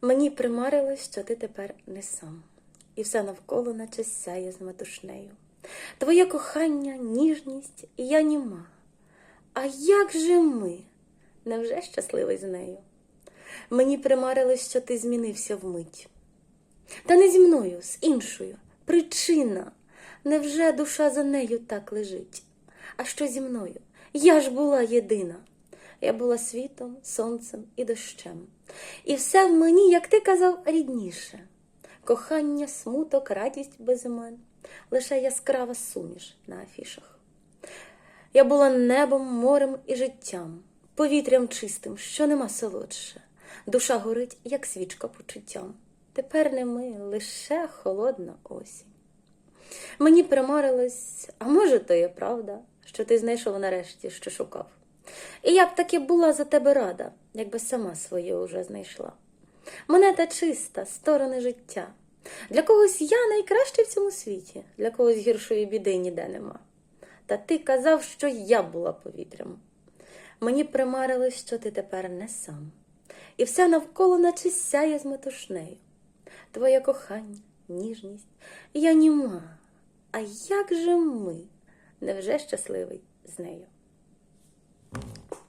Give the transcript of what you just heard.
Мені примарилось, що ти тепер не сам, і все навколо наче сяє з метушнею. Твоє кохання, ніжність, я німа. А як же ми? Невже щасливий з нею? Мені примарилось, що ти змінився вмить. Та не зі мною, з іншою. Причина. Невже душа за нею так лежить? А що зі мною? Я ж була єдина. Я була світом, сонцем і дощем. І все в мені, як ти казав, рідніше. Кохання, смуток, радість без імен, лише яскрава суміш на афішах. Я була небом, морем і життям, повітрям чистим, що нема солодше. Душа горить, як свічка почуттям. Тепер не ми, лише холодна осінь. Мені примарилось, а може, то є правда, що ти знайшов нарешті, що шукав. І я б таки була за тебе рада, якби сама своє уже знайшла. Монета чиста, сторони життя. Для когось я найкраще в цьому світі, для когось гіршої біди ніде нема. Та ти казав, що я була повітрям. Мені примарилось, що ти тепер не сам, і все навколо наче сяє з метушнею. Твоє кохання, ніжність, я німа. А як же ми? Невже щасливий з нею?